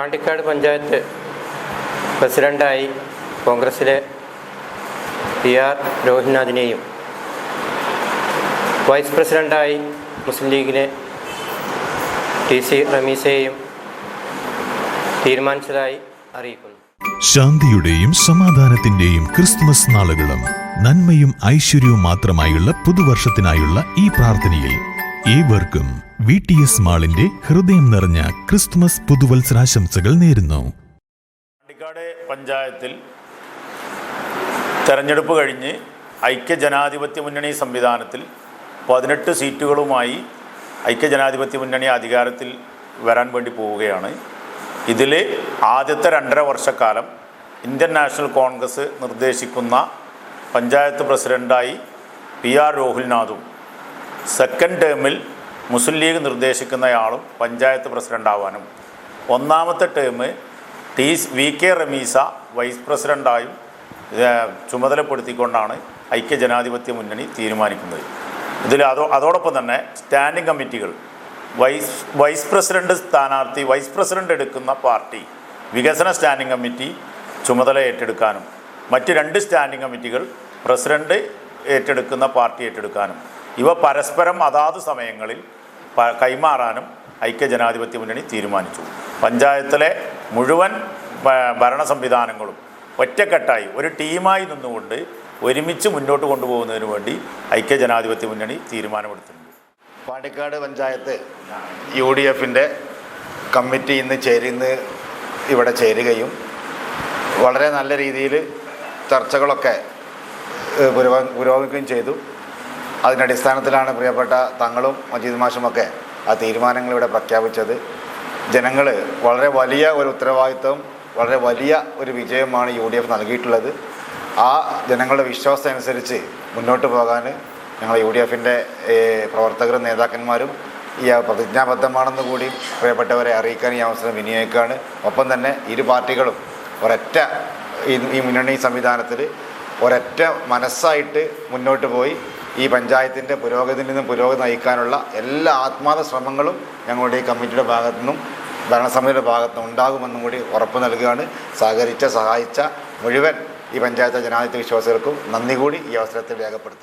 പാണ്ടിക്കാട് പഞ്ചായത്ത് പ്രസിഡന്റായി കോൺഗ്രസിലെ P R രോഹിനാഥിനെയും വൈസ് പ്രസിഡന്റായി മുസ്ലിം ലീഗിലെ ടി സി റമീസയെയും തീരുമാനിച്ചതായി അറിയിക്കുന്നു. ശാന്തിയുടെയും സമാധാനത്തിന്റെയും ക്രിസ്മസ് നാളുകളും നന്മയും ഐശ്വര്യവും മാത്രമായുള്ള പുതുവർഷത്തിനായുള്ള ഈ പ്രാർത്ഥനയിൽ ഏവർക്കും വി ടി എസ് മാളിന്റെ ഹൃദയം നിറഞ്ഞ ക്രിസ്തുമസ് പുതുവത്സരാശംസകൾ നേരുന്നു. പാണ്ടിക്കാട് പഞ്ചായത്തിൽ തെരഞ്ഞെടുപ്പ് കഴിഞ്ഞ് ഐക്യജനാധിപത്യ മുന്നണി സംവിധാനത്തിൽ പതിനെട്ട് സീറ്റുകളുമായി ഐക്യജനാധിപത്യ മുന്നണി അധികാരത്തിൽ വരാൻ വേണ്ടി പോവുകയാണ്. ഇതിൽ ആദ്യത്തെ രണ്ടര വർഷക്കാലം ഇന്ത്യൻ നാഷണൽ കോൺഗ്രസ് നിർദ്ദേശിക്കുന്ന പഞ്ചായത്ത് പ്രസിഡന്റായി പി ആർ രോഹിൽനാഥും സെക്കൻഡ് ടേമിൽ മുസ്ലിം ലീഗ് നിർദ്ദേശിക്കുന്നയാളും പഞ്ചായത്ത് പ്രസിഡന്റാവാനും ഒന്നാമത്തെ term T V K Rameesa vice പ്രസിഡന്റായും ചുമതലപ്പെടുത്തിക്കൊണ്ടാണ് ഐക്യജനാധിപത്യ മുന്നണി തീരുമാനിക്കുന്നത്. ഇതിൽ അതോ അതോടൊപ്പം തന്നെ സ്റ്റാൻഡിംഗ് കമ്മിറ്റികൾ വൈസ് വൈസ് പ്രസിഡന്റ് സ്ഥാനാർത്ഥി വൈസ് പ്രസിഡന്റ് എടുക്കുന്ന പാർട്ടി വികസന സ്റ്റാൻഡിംഗ് കമ്മിറ്റി ചുമതല ഏറ്റെടുക്കാനും മറ്റ് രണ്ട് സ്റ്റാൻഡിംഗ് കമ്മിറ്റികൾ പ്രസിഡന്റ് ഏറ്റെടുക്കുന്ന പാർട്ടി ഏറ്റെടുക്കാനും. ഇവ പരസ്പരം അതാത് സമയങ്ങളിൽ കൈമാറാനും ഐക്യജനാധിപത്യ മുന്നണി തീരുമാനിച്ചു. പഞ്ചായത്തിലെ മുഴുവൻ ഭരണ സംവിധാനങ്ങളും ഒറ്റക്കെട്ടായി ഒരു ടീമായി നിന്നുകൊണ്ട് ഒരുമിച്ച് മുന്നോട്ട് കൊണ്ടുപോകുന്നതിന് വേണ്ടി ഐക്യജനാധിപത്യ മുന്നണി തീരുമാനമെടുത്തിട്ടുണ്ട്. പാണ്ടിക്കാട് പഞ്ചായത്ത് യു ഡി എഫിന്റെ കമ്മിറ്റി ഇന്ന് ചേരുന്ന് ഇവിടെ ചേരുകയും വളരെ നല്ല രീതിയിൽ ചർച്ചകളൊക്കെ പുരോഗമിക്കുകയും ചെയ്തു. അതിന്റെ അടിസ്ഥാനത്തിലാണ് പ്രിയപ്പെട്ട തങ്ങളും മജീദ് മാഷുമൊക്കെ ആ തീരുമാനങ്ങൾ ഇവിടെ പ്രഖ്യാപിച്ചത്. ജനങ്ങൾ വളരെ വലിയ ഒരു ഉത്തരവാദിത്വം വളരെ വലിയ ഒരു വിജയമാണ് യു ഡി എഫ് നൽകിയിട്ടുള്ളത്. ആ ജനങ്ങളുടെ വിശ്വാസം അനുസരിച്ച് മുന്നോട്ട് പോകാൻ ഞങ്ങൾ യു ഡി എഫിന്റെ പ്രവർത്തകരും നേതാക്കന്മാരും ഈ പ്രതിജ്ഞാബദ്ധമാണെന്ന് കൂടി പ്രിയപ്പെട്ടവരെ അറിയിക്കാൻ ഈ അവസരം വിനിയോഗിക്കുകയാണ്. ഒപ്പം തന്നെ ഇരു പാർട്ടികളും ഒരൊറ്റ ഈ മുന്നണി സംവിധാനത്തിൽ ഒരൊറ്റ മനസ്സായിട്ട് മുന്നോട്ട് പോയി ഈ പഞ്ചായത്തിന്റെ പുരോഗതിയിൽ നിന്നും പുരോഗതി നയിക്കാനുള്ള എല്ലാ ആത്മാർത്ഥ ശ്രമങ്ങളും ഞങ്ങളുടെ ഈ കമ്മിറ്റിയുടെ ഭാഗത്തു നിന്നും ഭരണസമിതിയുടെ ഭാഗത്തു നിന്നും ഉണ്ടാകുമെന്നും കൂടി ഉറപ്പ് നൽകുകയാണ്. സഹകരിച്ച സഹായിച്ച മുഴുവൻ ഈ പഞ്ചായത്ത് ജനാധിപത്യ വിശ്വാസികൾക്കും നന്ദി കൂടി ഈ അവസരത്തിൽ രേഖപ്പെടുത്തുന്നു.